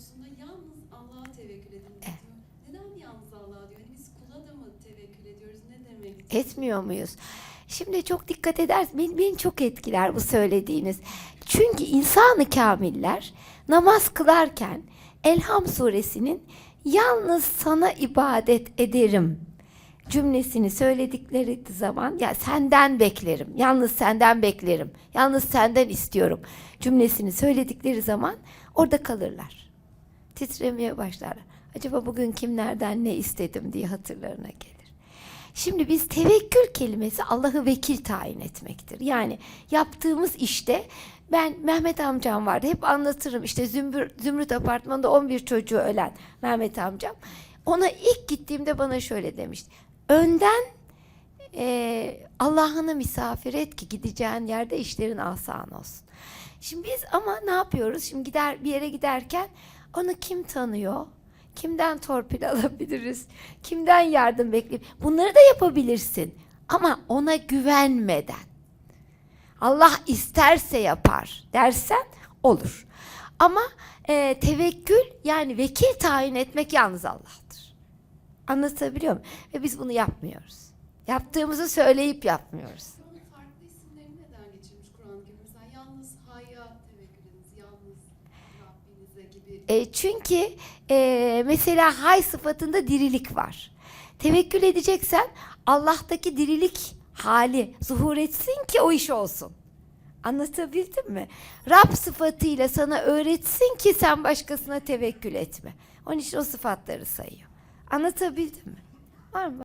konusunda yalnız Allah'a tevekkül edin diyor. Neden yalnız Allah'a diyor? Hani biz kula da mı tevekkül ediyoruz? Ne demek? Etmiyor muyuz? Şimdi çok dikkat edersin. Beni, beni çok etkiler bu söylediğiniz. Çünkü insanı kamiller namaz kılarken Elham suresinin yalnız sana ibadet ederim cümlesini söyledikleri zaman ya senden beklerim. Yalnız senden beklerim. Yalnız senden istiyorum cümlesini söyledikleri zaman orada kalırlar. Titremeye başlarlar. Acaba bugün kimlerden ne istedim diye hatırlarına gelir. Şimdi biz tevekkül kelimesi Allah'ı vekil tayin etmektir. Yani yaptığımız işte ben Mehmet amcam vardı. Hep anlatırım işte Zümbür, Zümrüt apartmanında 11 çocuğu ölen Mehmet amcam. Ona ilk gittiğimde bana şöyle demişti. Önden eee Allah'ını misafir et ki gideceğin yerde işlerin asan olsun. Şimdi biz ama ne yapıyoruz? Şimdi gider bir yere giderken onu kim tanıyor? Kimden torpil alabiliriz? Kimden yardım bekleyip? Bunları da yapabilirsin. Ama ona güvenmeden. Allah isterse yapar dersen olur. Ama e, tevekkül yani vekil tayin etmek yalnız Allah'tır. Anlatabiliyor muyum? Ve biz bunu yapmıyoruz. Yaptığımızı söyleyip yapmıyoruz. Farklı isimlerini neden geçirmiş Kur'an-ı Kerim? Mesela yalnız Hayya tevekkül ediniz. Yalnız Rabbinize gibi. E, çünkü e, mesela hay sıfatında dirilik var. Tevekkül edeceksen Allah'taki dirilik hali zuhur etsin ki o iş olsun. Anlatabildim mi? Rab sıfatıyla sana öğretsin ki sen başkasına tevekkül etme. Onun için o sıfatları sayıyor. Anlatabildim mi? Var mı?